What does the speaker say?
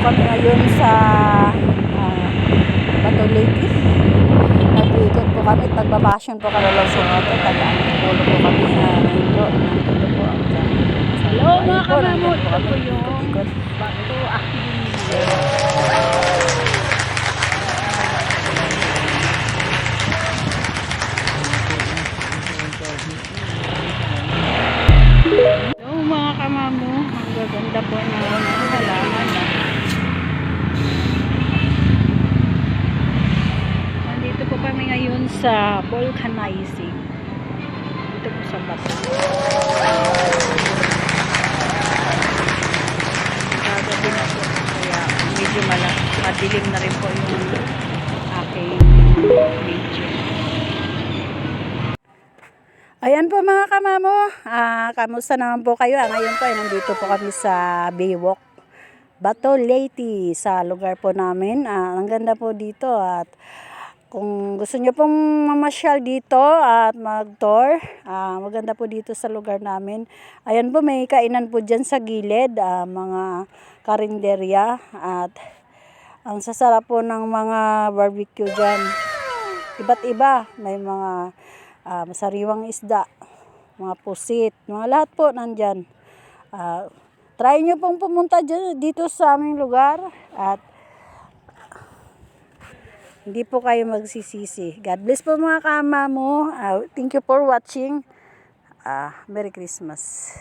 kami ngayon sa uh, Bato Lake. Nag-iikot po kami, nagbabasyon po kami lang sa ito. Taga-pulo po kami. Uh, ngayon po, nandito po ang Hello mga po, kamamo, nandito po ito po yung. Bato Active. Hello mga kamamo, ang gaganda po na halaman. Nandito po kami ngayon sa vulcanizing. Dito po sa bato. Kagabi na po. Kaya medyo mala, madilim na rin po yung aking video. Ayan po mga kamamo, ah, kamusta naman po kayo? Ah, ngayon po ay nandito po kami sa Baywalk, Bato Leyte, sa lugar po namin. Ah, ang ganda po dito at kung gusto nyo pong mamasyal dito at mag-tour, ah, maganda po dito sa lugar namin. Ayan po, may kainan po dyan sa gilid, ah, mga karinderya at ang sasarap po ng mga barbecue dyan. Iba't iba, may mga ah, masariwang isda, mga pusit, mga lahat po nandyan. Ah, try nyo pong pumunta dyan, dito sa aming lugar at hindi po kayo magsisisi. God bless po mga kama mo. Ah, thank you for watching. Ah, Merry Christmas.